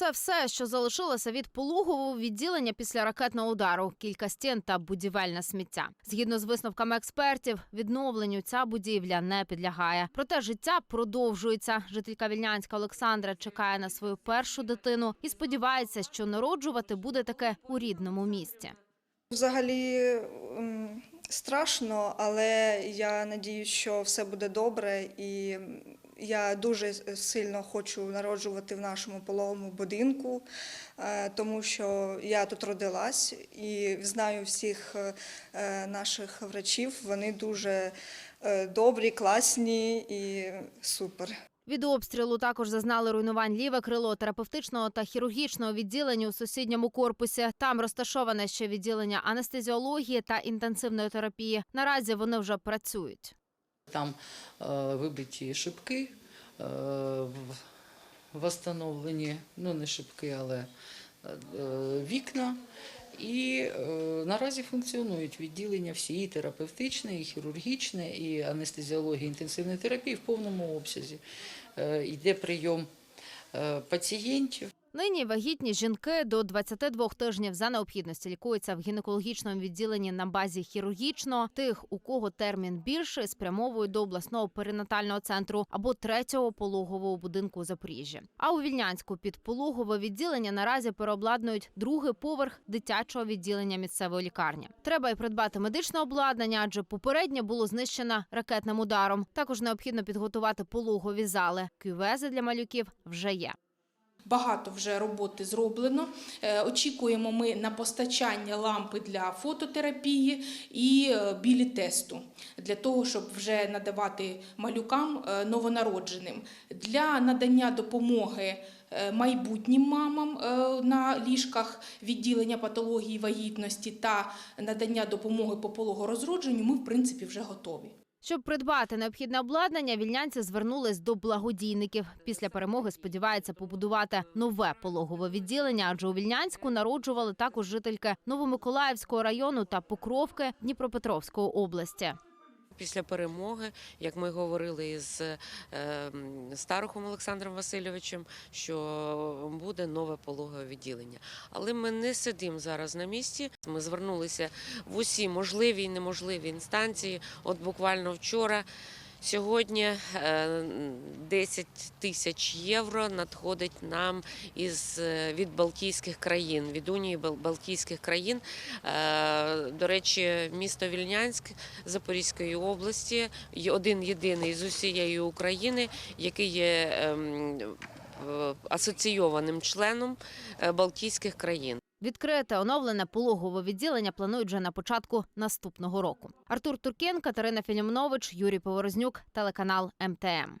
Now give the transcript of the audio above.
Це все, що залишилося від пологового відділення після ракетного удару, кілька стін та будівельне сміття. Згідно з висновками експертів, відновленню ця будівля не підлягає. Проте життя продовжується. Жителька Вільнянська Олександра чекає на свою першу дитину і сподівається, що народжувати буде таке у рідному місті. Взагалі страшно, але я надію, що все буде добре, і я дуже сильно хочу народжувати в нашому пологовому будинку, е, тому що я тут родилась і знаю всіх е, наших врачів. Вони дуже е, добрі, класні і супер. Від обстрілу також зазнали руйнувань ліве крило терапевтичного та хірургічного відділення у сусідньому корпусі. Там розташоване ще відділення анестезіології та інтенсивної терапії. Наразі вони вже працюють. Там е, вибиті шибки, е, восстановлені, ну не шибки, але е, вікна. І наразі функціонують відділення всі і терапевтичне, і хірургічне, і анестезіологія, інтенсивної терапії в повному обсязі. Йде прийом пацієнтів. Нині вагітні жінки до 22 тижнів за необхідності лікуються в гінекологічному відділенні на базі хірургічного. Тих, у кого термін більший, спрямовують до обласного перинатального центру або третього пологового будинку у Запоріжжі. А у Вільнянську під пологове відділення наразі переобладнують другий поверх дитячого відділення місцевої лікарні. Треба й придбати медичне обладнання, адже попереднє було знищено ракетним ударом. Також необхідно підготувати пологові зали. Кювези для малюків вже є. Багато вже роботи зроблено. Е, Очікуємо ми на постачання лампи для фототерапії і е, білі тесту для того, щоб вже надавати малюкам е, новонародженим для надання допомоги. Майбутнім мамам на ліжках відділення патології вагітності та надання допомоги по пологорозродженню ми в принципі вже готові. Щоб придбати необхідне обладнання, вільнянці звернулись до благодійників. Після перемоги сподіваються побудувати нове пологове відділення, адже у Вільнянську народжували також жительки Новомиколаївського району та Покровки Дніпропетровської області. Після перемоги, як ми говорили із старохом Старухом Олександром Васильовичем, що буде нове пологове відділення. Але ми не сидимо зараз на місці. Ми звернулися в усі можливі і неможливі інстанції. От буквально вчора. Сьогодні е, 10 тисяч євро надходить нам із е, від Балтійських країн, від Унії Бал- Балтійських країн. Е, До речі, місто Вільнянськ Запорізької області є один єдиний з усієї України, який є ем, е, асоційованим членом е, Балтійських країн. Відкрите оновлене пологове відділення планують вже на початку наступного року. Артур Туркен, Катерина Філімонович, Юрій Поворознюк, телеканал МТМ.